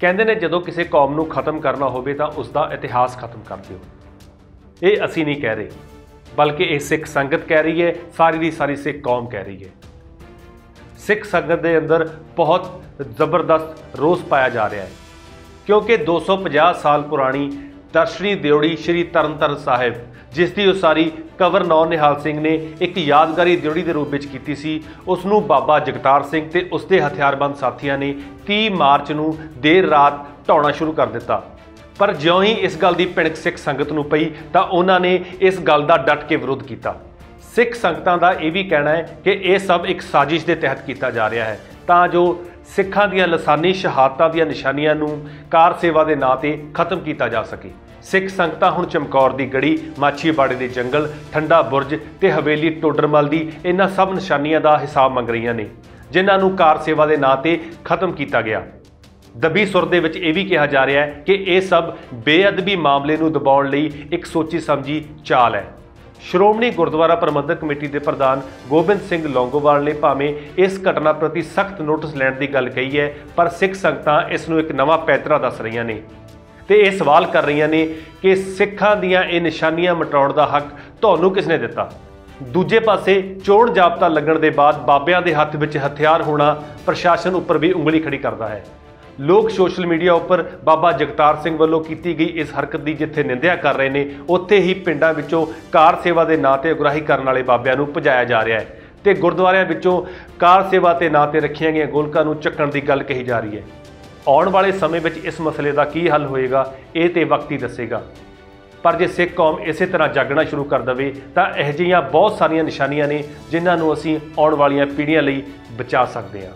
ਕਹਿੰਦੇ ਨੇ ਜਦੋਂ ਕਿਸੇ ਕੌਮ ਨੂੰ ਖਤਮ ਕਰਨਾ ਹੋਵੇ ਤਾਂ ਉਸ ਦਾ ਇਤਿਹਾਸ ਖਤਮ ਕਰ ਦਿਓ। ਇਹ ਅਸੀਂ ਨਹੀਂ ਕਹਿ ਰਹੇ, ਬਲਕਿ ਇਹ ਸਿੱਖ ਸੰਗਤ ਕਹਿ ਰਹੀ ਹੈ, ਸਾਰੀ ਦੀ ਸਾਰੀ ਸਿੱਖ ਕੌਮ ਕਹਿ ਰਹੀ ਹੈ। ਸਿੱਖ ਸੰਗਤ ਦੇ ਅੰਦਰ ਬਹੁਤ ਜ਼ਬਰਦਸਤ ਰੋਸ ਪਾਇਆ ਜਾ ਰਿਹਾ ਹੈ, ਕਿਉਂਕਿ 250 ਸਾਲ ਪੁਰਾਣੀ ਦਰਸ਼ਨੀ ਦਿਉੜੀ ਸ਼੍ਰੀ ਤਰਨਤਾਰਨ ਸਾਹਿਬ, ਜਿਸ ਦੀ ਉਸਾਰੀ ਕਵਰ ਨੌ ਨਿਹਾਲ ਸਿੰਘ ਨੇ ਇੱਕ ਯਾਦਗਾਰੀ ਦਿਉੜੀ ਦੇ ਰੂਪ ਵਿੱਚ ਕੀਤੀ ਸੀ। ਉਸ ਨੂੰ ਬਾਬਾ ਜਗਤਾਰ ਸਿੰਘ ਤੇ ਉਸ ਦੇ ਹਥਿਆਰਬੰਦ ਸਾਥੀਆਂ ਨੇ 30 ਮਾਰਚ ਨੂੰ ਦੇਰ ਰਾਤ ਢਾਉਣਾ ਸ਼ੁਰੂ ਕਰ ਦਿੱਤਾ। ਪਰ ਜਿਉਂ ਹੀ ਇਸ ਗੱਲ ਦੀ ਭਿਣਕ ਸਿੱਖ ਸੰਗਤ ਨੂੰ ਪਈ, ਤਾਂ ਉਹਨਾਂ ਨੇ ਇਸ ਗੱਲ ਦਾ ਡਟ ਕੇ ਵਿਰੋਧ ਕੀਤਾ। ਸਿੱਖ ਸੰਗਤਾਂ ਦਾ ਇਹ ਵੀ ਕਹਿਣਾ ਹੈ ਕਿ ਇਹ ਸਭ ਇੱਕ ਸਾਜ਼ਿਸ਼ ਦੇ ਤਹਿਤ ਕੀਤਾ ਜਾ ਰਿਹਾ ਹੈ। ਤਾਂ ਜੋ ਸਿੱਖਾਂ ਦੀਆਂ ਲਸਾਨੀ ਸ਼ਹਾਦਤਾਂ ਦੀਆਂ ਨਿਸ਼ਾਨੀਆਂ ਨੂੰ ਕਾਰ ਸੇਵਾ ਦੇ ਨਾਂ ਤੇ ਖਤਮ ਕੀਤਾ ਜਾ ਸਕੇ। ਸਿੱਖ ਸੰਗਤਾਂ ਹੁਣ ਚਮਕੌਰ ਦੀ ਗੜੀ, ਮਾਛੀਵਾੜੇ ਦੇ ਜੰਗਲ, ਠੰਡਾ ਬੁਰਜ ਤੇ ਹਵੇਲੀ ਟੋਡਰਮਲ ਦੀ ਇਹਨਾਂ ਸਭ ਨਿਸ਼ਾਨੀਆਂ ਦਾ ਹਿਸਾਬ ਮੰਗ ਰਹੀਆਂ ਨੇ, ਜਿਨ੍ਹਾਂ ਨੂੰ ਕਾਰ ਸੇਵਾ ਦੇ ਨਾਂ ਤੇ ਖਤਮ ਕੀਤਾ ਗਿਆ। ਦਬੀ ਸੁਰ ਦੇ ਵਿੱਚ ਇਹ ਵੀ ਕਿਹਾ ਜਾ ਰਿਹਾ ਹੈ ਕਿ ਇਹ ਸਭ ਬੇਅਦਬੀ ਮਾਮਲੇ ਨੂੰ ਦਬਾਉਣ ਲਈ ਇੱਕ ਸੋਚੀ ਸਮਝੀ ਚਾਲ ਹੈ। ਸ਼੍ਰੋਮਣੀ ਗੁਰਦੁਆਰਾ ਪ੍ਰਬੰਧਕ ਕਮੇਟੀ ਦੇ ਪ੍ਰਧਾਨ ਗੋਬਿੰਦ ਸਿੰਘ ਲੌਂਗੋਵਾਲ ਨੇ ਭਾਵੇਂ ਇਸ ਘਟਨਾ ਪ੍ਰਤੀ ਸਖਤ ਨੋਟਿਸ ਲੈਣ ਦੀ ਗੱਲ ਕਹੀ ਹੈ, ਪਰ ਸਿੱਖ ਸੰਗਤਾਂ ਇਸ ਨੂੰ ਇੱਕ ਨਵਾਂ ਪੈਤਰਾ ਦੱਸ ਰਹੀਆਂ ਨੇ। ਤੇ ਇਹ ਸਵਾਲ ਕਰ ਰਹੀਆਂ ਨੇ ਕਿ ਸਿੱਖਾਂ ਦੀਆਂ ਇਹ ਨਿਸ਼ਾਨੀਆਂ ਮਿਟਾਉਣ ਦਾ ਹੱਕ ਤੁਹਾਨੂੰ ਕਿਸ ਨੇ ਦਿੱਤਾ? ਦੂਜੇ ਪਾਸੇ ਚੋਣ ਜਾਬਤਾ ਲੱਗਣ ਦੇ ਬਾਅਦ ਬਾਬਿਆਂ ਦੇ ਹੱਥ ਵਿੱਚ ਹਥਿਆਰ ਹੋਣਾ ਪ੍ਰਸ਼ਾਸਨ ਉੱਪਰ ਵੀ ਉਂਗਲੀ ਖੜੀ ਕਰਦਾ ਹੈ। ਲੋਕ ਸੋਸ਼ਲ ਮੀਡੀਆ ਉੱਪਰ ਬਾਬਾ ਜਗਤਾਰ ਸਿੰਘ ਵੱਲੋਂ ਕੀਤੀ ਗਈ ਇਸ ਹਰਕਤ ਦੀ ਜਿੱਥੇ ਨਿੰਦਿਆ ਕਰ ਰਹੇ ਨੇ, ਉੱਥੇ ਹੀ ਪਿੰਡਾਂ ਵਿੱਚੋਂ ਕਾਰ ਸੇਵਾ ਦੇ ਨਾਂ ਤੇ ਉਗਰਾਹੀ ਕਰਨ ਵਾਲੇ ਬਾਬਿਆਂ ਨੂੰ ਭਜਾਇਆ ਜਾ ਰਿਹਾ ਹੈ ਤੇ ਗੁਰਦੁਆਰਿਆਂ ਵਿੱਚੋਂ ਕਾਰ ਸੇਵਾ ਤੇ ਨਾਂ ਤੇ ਰੱਖੀਆਂ ਗਈਆਂ ਗੋਲਕਾਂ ਨੂੰ ਚੱਕਣ ਦੀ ਗੱਲ ਕਹੀ ਜਾ ਰਹੀ ਹੈ। ਆਉਣ ਵਾਲੇ ਸਮੇਂ ਵਿੱਚ ਇਸ ਮਸਲੇ ਦਾ ਕੀ ਹੱਲ ਹੋਏਗਾ, ਇਹ ਤੇ ਵਕਤ ਹੀ ਦੱਸੇਗਾ। ਪਰ ਜੇ ਸਿੱਖ ਕੌਮ ਇਸੇ ਤਰ੍ਹਾਂ ਜਾਗਣਾ ਸ਼ੁਰੂ ਕਰ ਦਵੇ, ਤਾਂ ਇਹੋ ਜਿਹੀਆਂ ਬਹੁਤ ਸਾਰੀਆਂ ਨਿਸ਼ਾਨੀਆਂ ਨੇ ਜਿਨ੍ਹਾਂ ਨੂੰ ਅਸੀਂ ਆਉਣ ਵਾਲੀਆਂ ਪੀੜ੍ਹੀਆਂ ਲਈ ਬਚਾ ਸਕਦੇ ਹਾਂ।